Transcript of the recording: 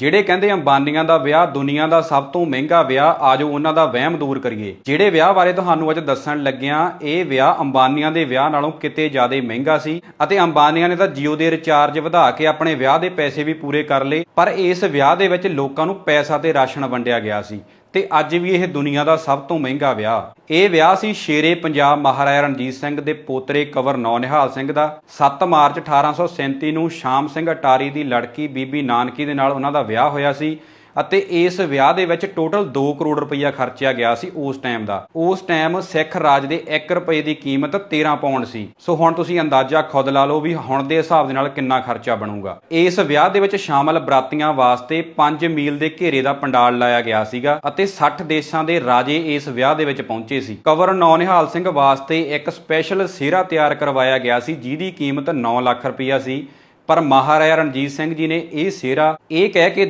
ਜਿਹੜੇ ਕਹਿੰਦੇ ਅੰਬਾਨੀਆਂ ਦਾ ਵਿਆਹ, ਦੁਨੀਆ ਦਾ ਸਭ ਤੋਂ ਮਹਿੰਗਾ ਵਿਆਹ, ਆਜੋ ਉਹਨਾਂ ਦਾ ਵਹਿਮ ਦੂਰ ਕਰੀਏ। ਜਿਹੜੇ ਵਿਆਹ ਬਾਰੇ ਤੁਹਾਨੂੰ ਅੱਜ ਦੱਸਣ ਲੱਗਿਆਂ ਇਹ ਵਿਆਹ ਅੰਬਾਨੀਆਂ ਦੇ ਵਿਆਹ ਨਾਲੋਂ ਕਿਤੇ ਜ਼ਿਆਦਾ ਮਹਿੰਗਾ ਸੀ ਅਤੇ ਅੰਬਾਨੀਆਂ ਨੇ ਤਾਂ ਜੀਓ ਦੇ ਰਿਚਾਰਜ ਵਧਾ ਕੇ ਆਪਣੇ ਵਿਆਹ ਦੇ ਪੈਸੇ ਵੀ ਪੂਰੇ ਕਰ ਲਏ, ਪਰ ਇਸ ਵਿਆਹ ਦੇ ਵਿੱਚ ਲੋਕਾਂ ਨੂੰ ਪੈਸਾ ਤੇ ਰਾਸ਼ਨ ਵੰਡਿਆ ਗਿਆ ਸੀ। ਤੇ ਅੱਜ ਵੀ ਇਹ ਦੁਨੀਆ ਦਾ ਸਭ ਤੋਂ ਮਹਿੰਗਾ ਵਿਆਹ। ਇਹ ਵਿਆਹ ਸੀ ਸ਼ੇਰੇ ਪੰਜਾਬ ਮਹਾਰਾਜਾ ਰਣਜੀਤ ਸਿੰਘ ਦੇ ਪੋਤਰੇ ਕਵਰ ਨੌ ਨਿਹਾਲ ਸਿੰਘ ਦਾ। 7 ਮਾਰਚ 1837 ਨੂੰ ਸ਼ਾਮ ਸਿੰਘ ਅਟਾਰੀ ਦੀ ਲੜਕੀ ਬੀਬੀ ਨਾਨਕੀ ਦੇ ਨਾਲ ਉਹਨਾਂ ਦਾ ਵਿਆਹ ਹੋਇਆ ਸੀ। ਅਤੇ ਇਸ ਵਿਆਹ ਦੇ ਵਿੱਚ ਟੋਟਲ 2 ਕਰੋੜ ਰੁਪਈਆ ਖਰਚਿਆ ਗਿਆ ਸੀ ਉਸ ਟਾਈਮ ਦਾ। ਉਸ ਟਾਈਮ ਸਿੱਖ ਰਾਜ ਦੇ 1 ਰੁਪਏ ਦੀ ਕੀਮਤ 13 ਪਾਉਂਡ ਸੀ। ਸੋ ਹੁਣ ਤੁਸੀਂ ਅੰਦਾਜ਼ਾ ਖੁਦ ਲਾ ਲਓ ਵੀ ਹੁਣ ਦੇ ਹਿਸਾਬ ਦੇ ਨਾਲ ਕਿੰਨਾ ਖਰਚਾ ਬਣੂਗਾ। ਇਸ ਵਿਆਹ ਦੇ ਵਿੱਚ ਸ਼ਾਮਲ ਬਰਾਤੀਆਂ ਵਾਸਤੇ 5 ਮੀਲ ਦੇ ਘੇਰੇ ਦਾ ਪੰਡਾਲ ਲਾਇਆ ਗਿਆ ਸੀਗਾ ਅਤੇ 60 ਦੇਸ਼ਾਂ ਦੇ ਰਾਜੇ ਇਸ ਵਿਆਹ ਦੇ ਵਿੱਚ ਪਹੁੰਚੇ ਸੀ। ਕਵਰ ਨੌ ਨਿਹਾਲ ਸਿੰਘ ਵਾਸਤੇ ਇੱਕ ਸਪੈਸ਼ਲ ਸਿਹਰਾ ਤਿਆਰ ਕਰਵਾਇਆ ਗਿਆ ਸੀ, ਜਿਹਦੀ ਕੀਮਤ 9 ਲੱਖ ਰੁਪਈਆ ਸੀ। ਪਰ ਮਹਾਰਾਜਾ ਰਣਜੀਤ ਸਿੰਘ ਜੀ ਨੇ ਇਹ ਸਿਹਰਾ ਇਹ ਕਹਿ ਕੇ